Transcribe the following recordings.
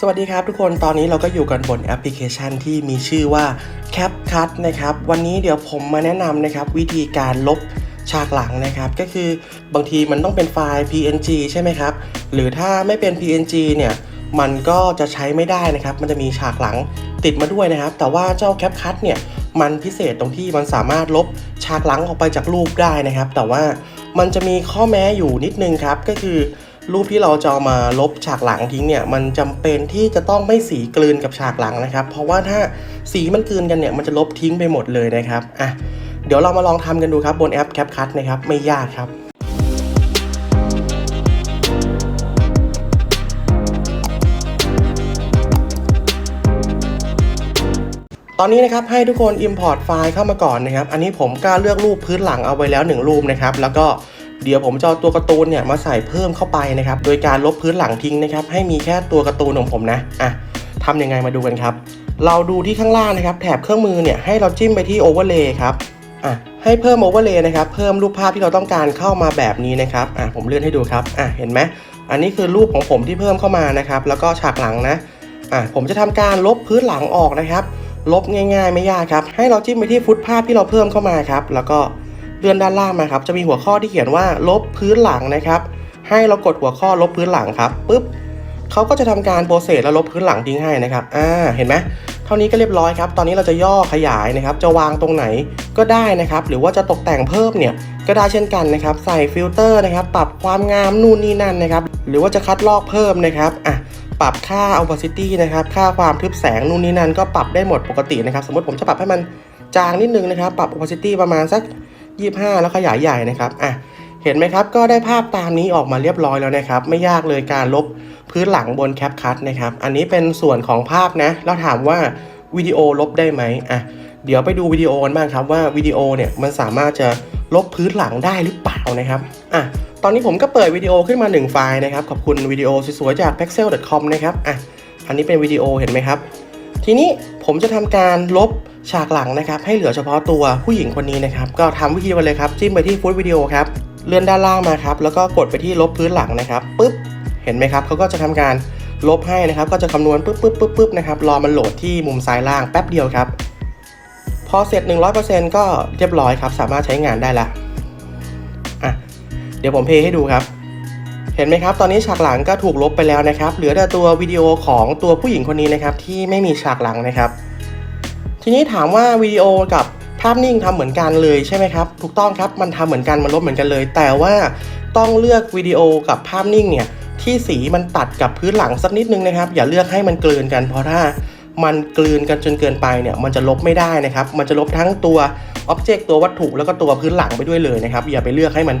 สวัสดีครับทุกคนตอนนี้เราก็อยู่กันบนแอปพลิเคชันที่มีชื่อว่า CapCut นะครับ วันนี้เดี๋ยวผมมาแนะนำนะครับวิธีการลบฉากหลังนะครับ ก็คือบางทีมันต้องเป็นไฟล์ PNG ใช่ไหมครับ หรือถ้าไม่เป็น PNG เนี่ย มันก็จะใช้ไม่ได้นะครับ มันจะมีฉากหลังติดมาด้วยนะครับ แต่ว่าเจ้า CapCut เนี่ยมันพิเศษตรงที่มันสามารถลบฉากหลังออกไปจากรูปได้นะครับ แต่ว่ามันจะมีข้อแม้อยู่นิดนึงครับก็คือ รูปที่เราจะเอามาลบฉากหลังทิ้งเนี่ยมันจำเป็นที่จะต้องไม่สีกลืนกับฉากหลังนะครับ เพราะว่าถ้าสีมันกลืนกันเนี่ยมันจะลบทิ้งไปหมดเลยนะครับอะเดี๋ยวเรามาลองทำกันดูครับบนแอป CapCut นะครับไม่ยากครับตอนนี้นะครับให้ทุกคน Import ไฟล์เข้ามาก่อนนะครับ อันนี้ผมก็เลือกรูปพื้นหลังเอาไว้แล้ว 1 รูปนะครับ แล้วก็ เดี๋ยวผมจะเอาตัวการ์ตูนเนี่ยมาใส่เพิ่มเข้าไปนะครับ โดยการลบพื้นหลังทิ้งนะครับ ให้มีแค่ตัวการ์ตูนของผมนะ อะทำยังไงมาดูกันครับ เราดูที่ข้างล่างนะครับ แถบเครื่องมือเนี่ยให้เราจิ้มไปที่ Overlay ครับ อะ ให้เพิ่ม Overlay นะครับ เพิ่มรูปภาพที่เราต้องการเข้ามาแบบนี้นะครับ อะ ผมเลื่อนให้ดูครับ อะ เห็นไหม อันนี้คือรูปของผมที่เพิ่มเข้ามานะครับ แล้วก็ฉากหลังนะ อะ ผมจะทำการลบพื้นหลังออกนะครับ ลบง่าย ๆ ไม่ยากครับ ให้เราจิ้มไปที่ฟุตภาพที่เราเพิ่มเข้ามาครับ แล้วก็ เลื่อนด้านล่างมาครับจะมีหัวข้อที่เขียนว่าลบพื้นหลังนะครับ ให้เรากดหัวข้อลบพื้นหลังครับปุ๊บเขาก็จะทำการโปรเซสแล้วลบพื้นหลังทิ้งให้นะครับอ่าเห็นไหมเท่านี้ก็เรียบร้อยครับ ตอนนี้เราจะย่อขยายนะครับ จะวางตรงไหนก็ได้นะครับ หรือว่าจะตกแต่งเพิ่มเนี่ยก็ได้เช่นกันนะครับ ใส่ฟิลเตอร์นะครับ ปรับความงามนู่นนี่นั่นนะครับ หรือว่าจะคัดลอกเพิ่มนะครับอะปรับค่า opacity นะครับ ค่าความทึบแสงนู่นนี่นั่นก็ปรับได้หมดปกตินะครับ สมมติผมจะปรับให้มันจางนิดนึงนะครับ ปรับ opacity ประมาณสัก 25 แล้วขยายใหญ่นะครับอะเห็นไหมครับก็ได้ภาพตามนี้ออกมาเรียบร้อยแล้วนะครับ ไม่ยากเลยการลบพื้นหลังบน CapCut นะครับ อันนี้เป็นส่วนของภาพนะแล้วถามว่าวิดีโอลบได้ไหมอะเดี๋ยวไปดูวิดีโอกันบ้างครับว่าวิดีโอเนี่ยมันสามารถจะลบพื้นหลังได้หรือเปล่านะครับอะตอนนี้ผมก็เปิดวิดีโอขึ้นมา 1 ไฟล์นะครับ ขอบคุณวิดีโอสวยๆจาก pixel.com นะครับอะอันนี้เป็นวิดีโอเห็นไหมครับ ทีนี้ผมจะทำการลบ ฉากหลังนะครับให้เหลือเฉพาะตัวผู้หญิงคนนี้นะครับก็ทำวิธีไปเลยครับจิ้มไปที่ฟุตวิดีโอครับเลื่อนด้านล่างมาครับแล้วก็กดไปที่ลบพื้นหลังนะครับปึ๊บเห็นไหมครับเขาก็จะทำการลบให้นะครับ ก็จะคำนวณปึ๊บปึ๊บปึ๊บปึ๊บนะครับรอมันโหลดที่มุมซ้ายล่างแป๊บเดียวครับพอเสร็จ 100%ก็เรียบร้อยครับ สามารถใช้งานได้ละอะเดี๋ยวผมเพย์ให้ดูครับ เห็นไหมครับ ตอนนี้ฉากหลังก็ถูกลบไปแล้วนะครับ เหลือแต่ตัววิดีโอของตัวผู้หญิงคนนี้นะครับ ที่ไม่มีฉากหลังนะครับ ทีนี้ถามว่าวิดีโอกับภาพนิ่งทำเหมือนกันเลยใช่ไหมครับ ถูกต้องครับมันทำเหมือนกันมันลบเหมือนกันเลย แต่ว่าต้องเลือกวิดีโอกับภาพนิ่งเนี่ยที่สีมันตัดกับพื้นหลังสักนิดนึงนะครับ อย่าเลือกให้มันกลืนกันเพราะถ้ามันกลืนกันจนเกินไปเนี่ยมันจะลบไม่ได้นะครับ มันจะลบทั้งตัวอ็อบเจกต์ตัววัตถุแล้วก็ตัวพื้นหลังไปด้วยเลยนะครับ อย่าไปเลือกให้มัน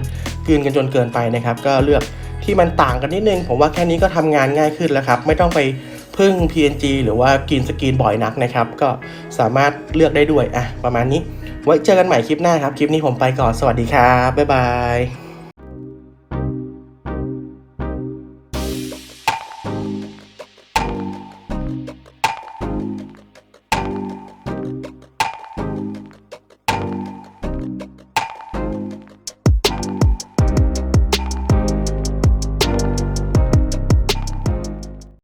กลืนกันจนเกินไปนะครับ ก็เลือกที่มันต่างกันนิดนึง ผมว่าแค่นี้ก็ทำงานง่ายขึ้นแล้วครับ ไม่ต้องไป พึ่ง PNG หรือว่ากินสกรีนบ่อยนักนะครับ ก็สามารถเลือกได้ด้วยอะประมาณนี้ ไว้เจอกันใหม่คลิปหน้าครับ คลิปนี้ผมไปก่อนสวัสดีครับ บ๊ายบาย